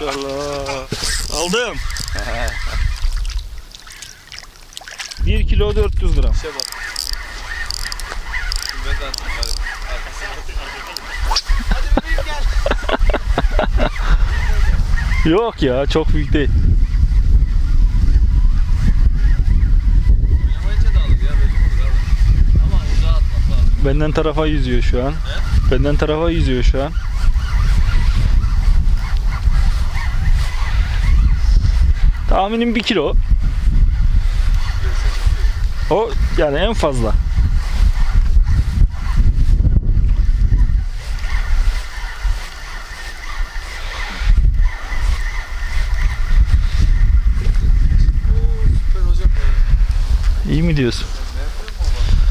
Maşallah. Aldım. 1 kilo 400 gram. İşe bak. Ben de attım bari. Yok ya çok büyük değil. Benden tarafa yüzüyor şu an. Benden tarafa yüzüyor şu an. Tahminim 1 kilo. O yani en fazla. İyi mi diyorsun? Ne yapıyor mu o bak?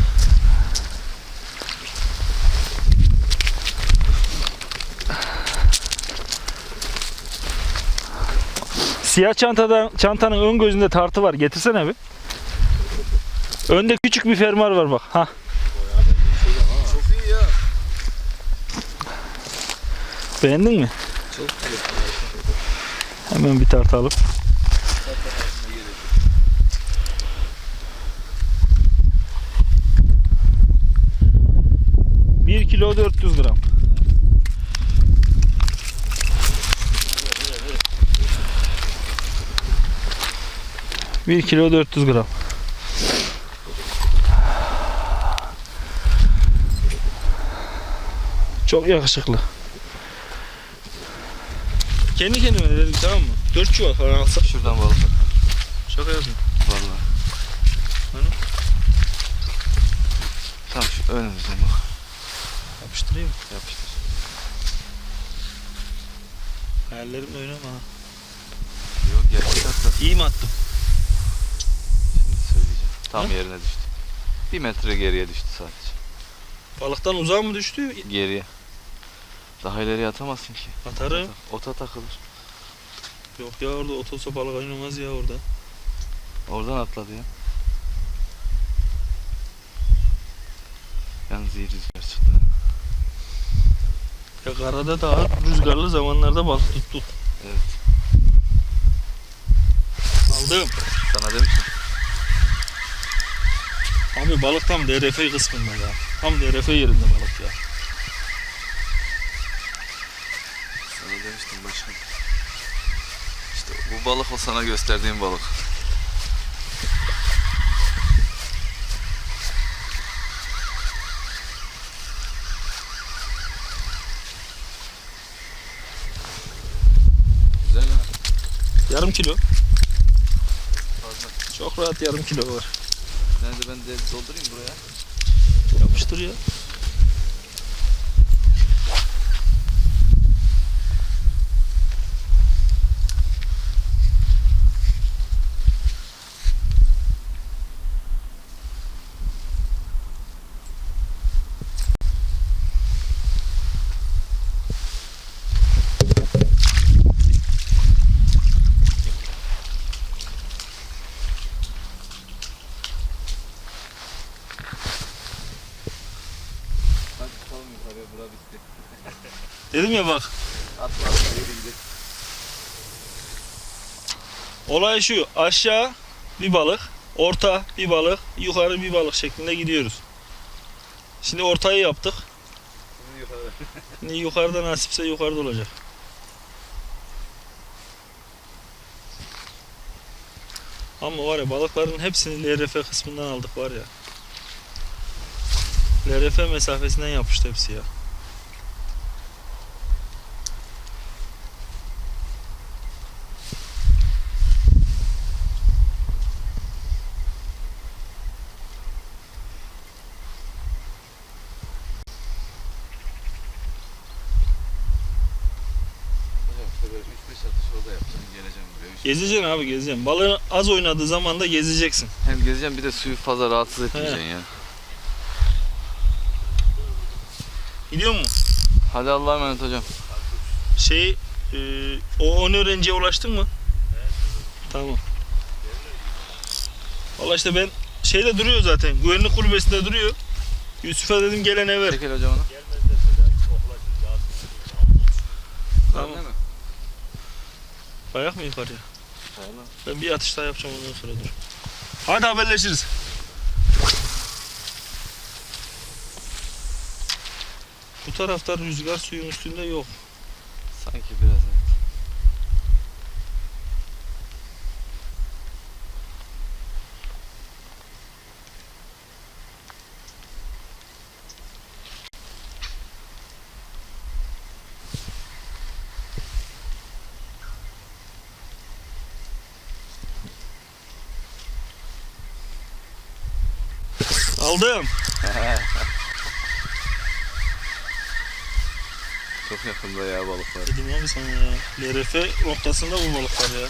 Siyah çantada çantanın ön gözünde tartı var. Getirsene bir. Önde küçük bir fermuar var bak. Ha. Çok iyi ya. Beğendin mi? Çok iyi. Hemen bir tartalım. Bir kilo 400 gram. Bir kilo 400 gram. Çok yakışıklı. Kendi kendime de dedim tamam mı? 4 çuval falan alsam. Şuradan balık. Şaka yapma. Vallahi. Hani? Tam şu önümüzden bak. Yapıştırayım. Yapıştır. Hayallerimle oynama ha. Yok gerçek atlas. İyi mi attım? Tam Hı? yerine düştü. Bir metre geriye düştü sadece. Balıktan uzağa mı düştü? Geriye. Daha ileriye atamazsın ki. Atarım. Ota takılır. Yok ya orada otostop balık oynamaz ya orada. Oradan atladı ya. Yalnız iyi rüzgar çıktı. Ya karada daha rüzgarlı zamanlarda balık tuttuk. Evet. Aldım. Sana demiştim. Abi balık tam DRF kısmında ya. Tam DRF yerinde balık ya. Sana demiştim başkan. İşte bu balık o sana gösterdiğim balık. Güzel ha. Yarım kilo. Fazla. Çok rahat yarım kilo var. Nerede ben de doldurayım buraya. Yapıştır ya. Hadi çıkalım yukarıya bura bitti. Dedim ya bak. Atla atla yürü. Olay şu. Aşağı bir balık. Orta bir balık. Yukarı bir balık şeklinde gidiyoruz. Şimdi ortayı yaptık. Yukarı. Şimdi yukarıda nasipse yukarıda olacak. Ama var ya balıkların hepsini LRF kısmından aldık var ya. LRF mesafesinden yapıştı hepsi ya. Hocam işte böyle 3-5 atış orada yapacağım. Geleceğim buraya. Üç- Gezeceksin abi gezeceksin. Balığın az oynadığı zaman da gezeceksin. Hem gezeceğim bir de suyu fazla rahatsız etmeyeceksin ya. Gidiyor mu? Hadi Allah'a emanet hocam. Şey, e, o 10 öğrenciye ulaştın mı? Tamam. Valla işte ben şeyde duruyor zaten. Güvenlik kulübesinde duruyor. Yusuf'a dedim gelene ver. Çekil hocam onu. Tamam. Kayak mı yukarıya? Tamam. Ben bir atış daha yapacağım ondan sonra dur. Hadi haberleşiriz. Bu tarafta rüzgar suyun üstünde yok. Sanki biraz evet. Aldım. Çok yakında ya balıklar. Dedim abi sana ya. LRF noktasında bu balıklar ya.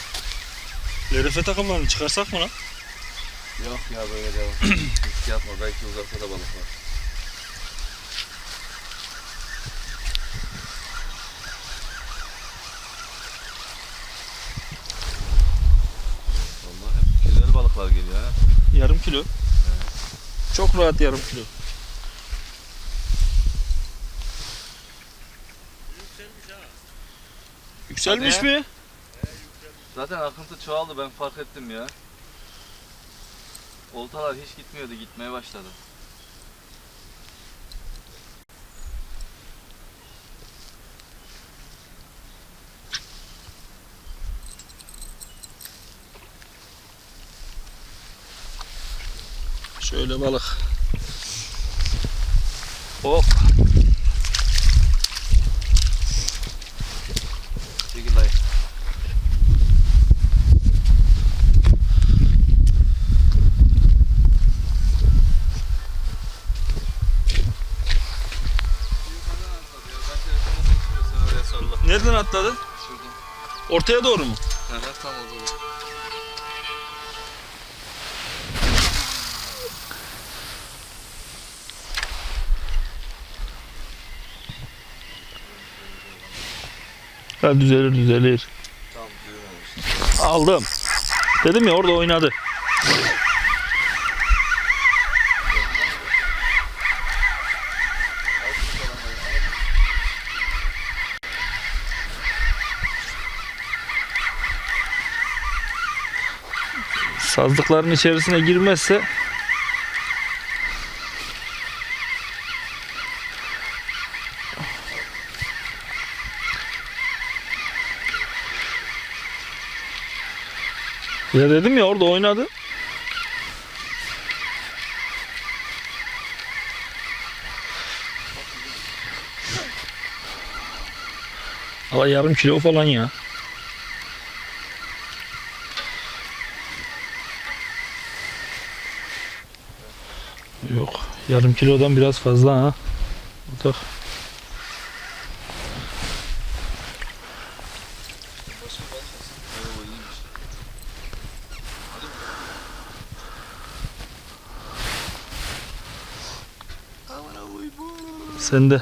LRF takımlarını çıkarsak mı lan? Yok ya böyle devam. Risk yapma belki uzakta da balık var. Vallahi hep güzel balıklar geliyor ha. Yarım kilo. Çok rahat yarım kilo. Yükselmiş Hadi. mi? Zaten akıntı çoğaldı ben fark ettim ya. Oltalar hiç gitmiyordu gitmeye başladı. Şöyle balık. Dayı. Nereden atladı? Şuradan. Ortaya doğru mu? Hı hı, tam orada. Ha düzelir düzelir. Aldım. Dedim ya orada oynadı. Sazlıkların içerisine girmezse Ya dedim ya orada oynadı. Valla yarım kilo falan ya. Yok. Yarım kilodan biraz fazla ha. Bak. Evet, o iyiymiş. Sen de.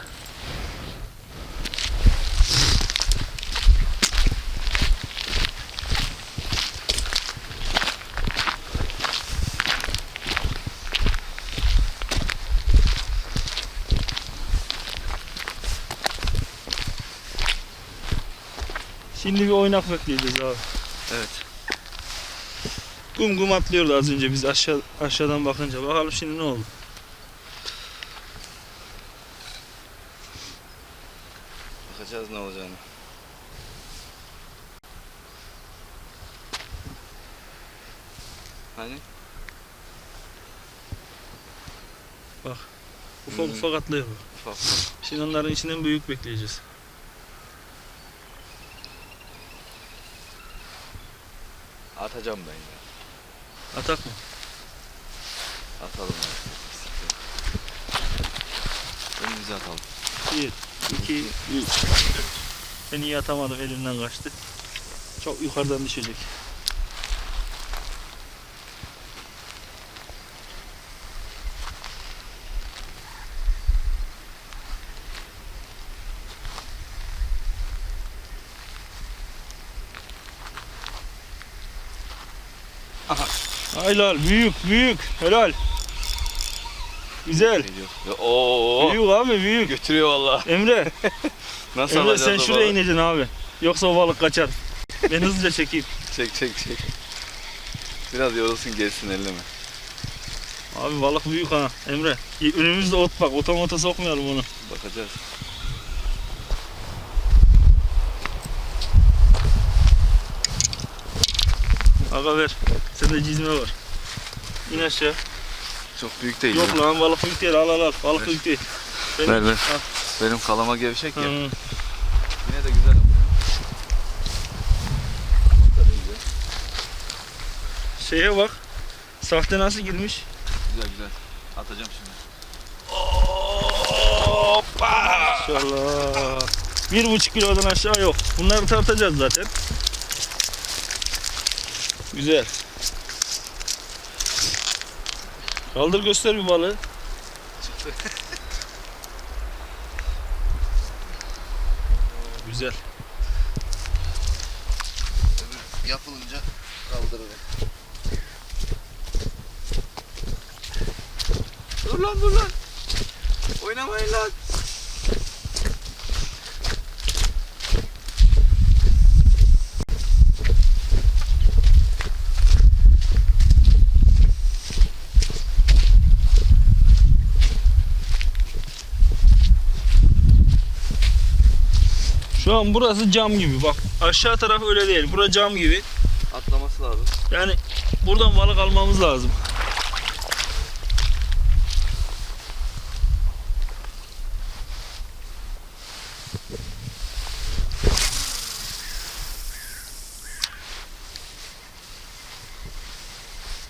Şimdi bir oynak bekleyeceğiz abi. Evet. Gum gum atlıyordu az önce biz aşağı aşağıdan bakınca. Bakalım şimdi ne oldu? Bakacağız ne olacağını. Hani? Ufak Hmm. ufak atlıyor. bak. Ufak. Şimdi onların içinden büyük bekleyeceğiz. Atacağım ben ya. Atak mı? Atalım. Önümüze atalım. 1, 2, 3. Ben iyi atamadım elimden kaçtı. Çok yukarıdan düşecek. Helal büyük büyük helal. Güzel. Oo. Büyük abi büyük. Götürüyor valla. Emre, Nasıl Emre sen şuraya ineceksin abi. Yoksa o balık kaçar. Ben hızlıca çekeyim. Çek çek çek. Biraz yorulsun gelsin elleme. Abi balık büyük ha Emre. Önümüzde ot bak. Ota mota sokmayalım onu. Bakacağız. Aga ver. Sende cizme var. İn aşağı. Çok büyük değil. Yok lan balık büyük değil. Al al al. Balık Ver. büyük değil. Benim- Ver ver. Al. Benim kalama gevşek ya. Hı. Yine de güzel. Şeye bak. Sahte nasıl girmiş? Güzel güzel. Atacağım şimdi. Hoppa! İnşallah. Bir buçuk kilodan aşağı yok. Bunları tartacağız zaten. Güzel. Kaldır göster bir balığı. Çıktı. Güzel. Öbür yapılınca kaldırır. Dur lan dur lan. Oynamayın lan. An burası cam gibi bak. Aşağı taraf öyle değil. Bura cam gibi. Atlaması lazım. Yani buradan balık almamız lazım.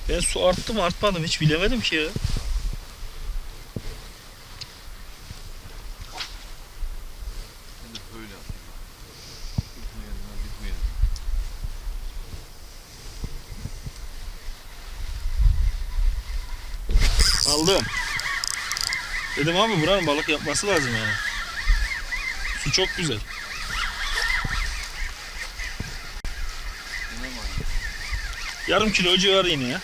Ben su arttı mı artmadı mı hiç bilemedim ki ya. Ben de böyle atayım. Bitmeyelim lan bitmeyelim. Aldım. Dedim abi buranın balık yapması lazım yani. Su çok güzel. Yarım kilo civarı yine ya.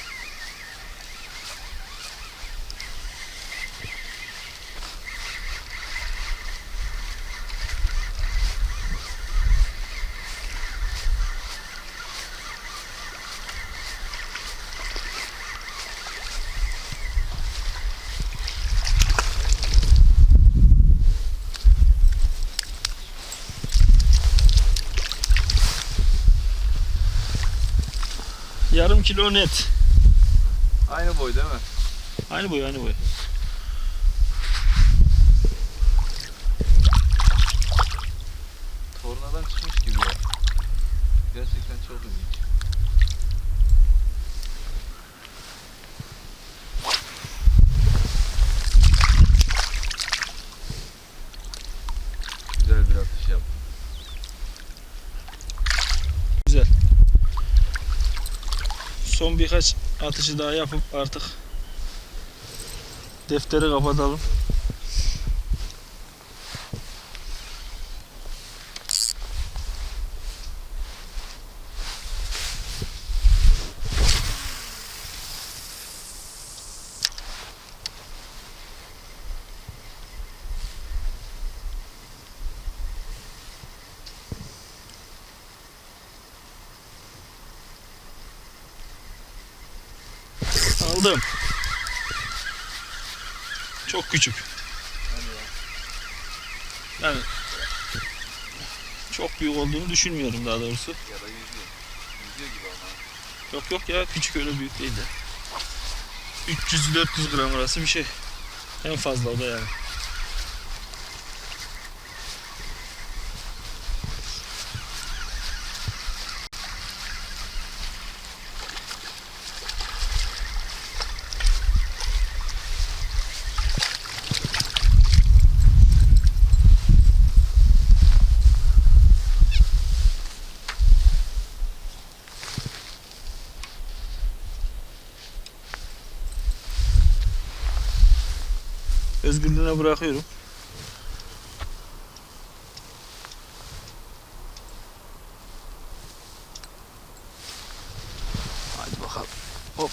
Yarım kilo net. Aynı boy değil mi? Aynı boy aynı boy. Tornadan çıkmış gibi ya. Gerçekten çok ilginç. Güzel bir atış yaptım. Son birkaç atışı daha yapıp artık defteri kapatalım. Aldım. Çok küçük. Yani çok büyük olduğunu düşünmüyorum daha doğrusu. Ya da yüzüyor. Yüzüyor gibi ama. Yok yok ya küçük öyle büyük değil de. 300-400 gram arası bir şey. En fazla o da yani. üstüne bırakıyorum. Hadi bakalım. Hop.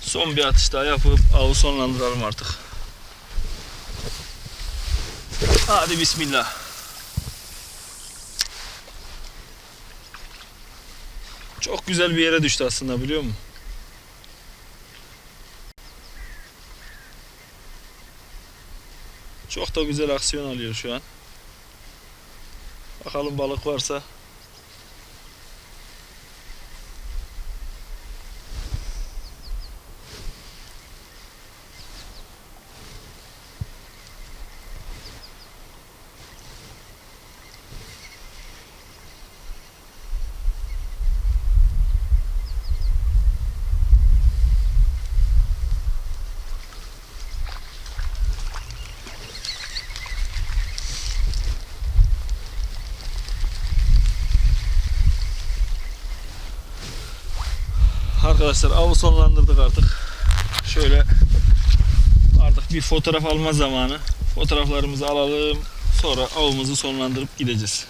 Son bir atış daha yapıp avı sonlandıralım artık. Hadi bismillah. Çok güzel bir yere düştü aslında biliyor musun? Çok da güzel aksiyon alıyor şu an. Bakalım balık varsa. Arkadaşlar avı sonlandırdık artık. Şöyle artık bir fotoğraf alma zamanı. Fotoğraflarımızı alalım. Sonra avımızı sonlandırıp gideceğiz.